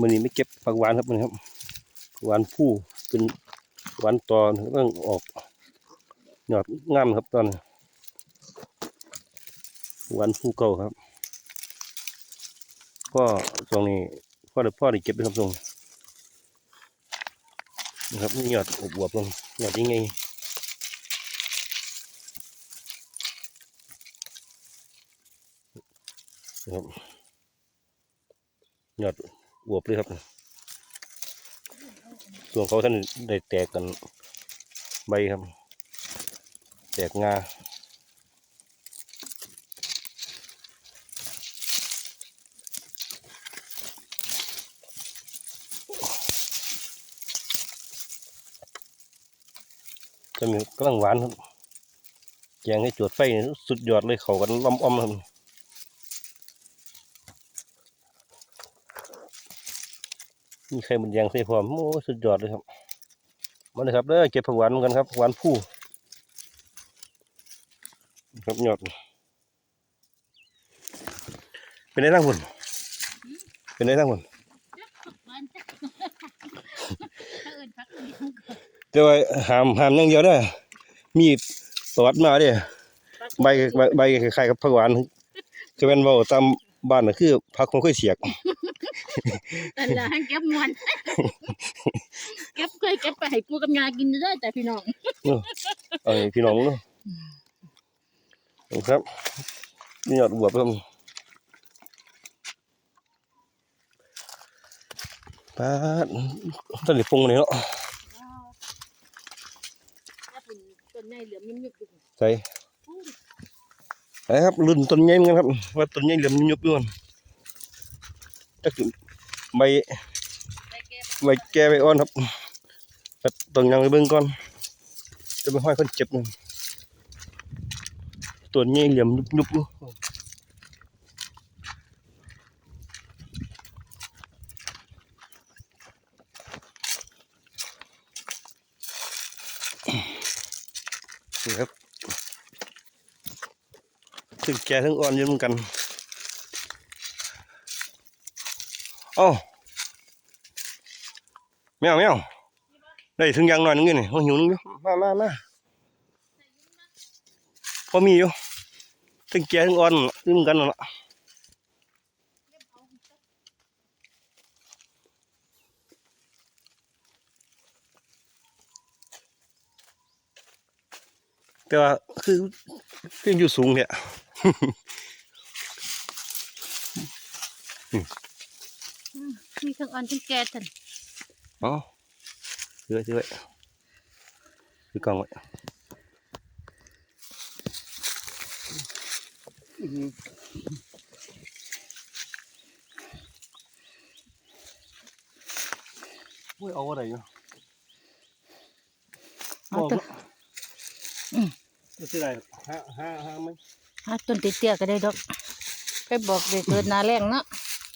มันนี้ไม่เก็บผักหวานครับมันครับผักหวานผู้เป็นหวานตอนเรื่องออกหยอดงามครับตอนหวานผู้เก่าครับก็ตรงนี้พ่อได้พ่อได้เก็บไปครับตรงนะครับนี่ยอดอบวบลงหยอดยังไงนะครับยอด อวบเลยครับส่วนเขาท่านได้แตกกันใบครับ แตกงาจะมีกำลังหวานครับแกงให้จวดไฟสุดยอดเลยเขากันล้อมอ้อมครับ มีไข่มันแยงใส่พร้อมโอ้สุดยอดเลยครับมาเลยครับเด้อเก็บผักหวานเหมือนกันครับหวานผู้ครับยอดเป็นไงทั้งคนเป็นไงทั้งคนมันจ้ะถ้าเอินพักอื่นเขาก็แต่ว่าหามหามอย่างเดียวเด้อมีประวัติมาเด้อใบใบใบคล้ายๆกับผักหวานจะเป็นเว่าตามบ้านน่ะคือผักของค่อยเสียก แต่ละให้เก็บมวนเก็บเคยเก็บไปให้ปูกับยากินได้แต่พี่น้องเอาให้พี่น้องเนาะครับนี่ยอดบวบครับป้าดต้นเหล็กปงเลยเนาะถ้าเป็นต้นใหญ่เหลือมยุ่มยุบอยู่ใส่ไปครับรุ่นต้นใหญ่เหมือนกันครับว่าต้นใหญ่เหลี่ยมยุบอยู่นั่นจักสิ ใบใบแก่ใบอ่อนครับแต่ต้องยังไปเบิ่งก่อน จะไปห้อยคนเจ็บหนั่นตัวใหญ่เหลี่ยมยุบๆอยู่นี่ครับถึงแก่ถึงอ่อนยู่เหมือนกัน เอ้าแมวแมวได้ถึงยางหน่อยนึงอยู่นี่โอ้หิวนึงอยู่มามามาพอมีอยู่ถึงแก่ถึงอ่อนอยู่เหมือนกันนั่นละแต่ว่าคือคืออยู่สูงเนี่ย มีทั้งอ่อนทั้งแก่ทันอ๋อซื้อไว้ซื้อไว้ซื้อกล่องไว้โอ้ยเอาอะไรอยู่เอาตัวไม่ใช่ไรห้าห้าห้าไหมหาต้นเตี้ยๆก็ได้ดอกไปบอกเด็กเกิดหนาแรงเนาะ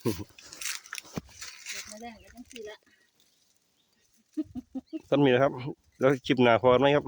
เกิดหนา แรงก็ต้องสี่ละ ต้นมีนะครับ แล้วคลิปหนาพอไหมครับ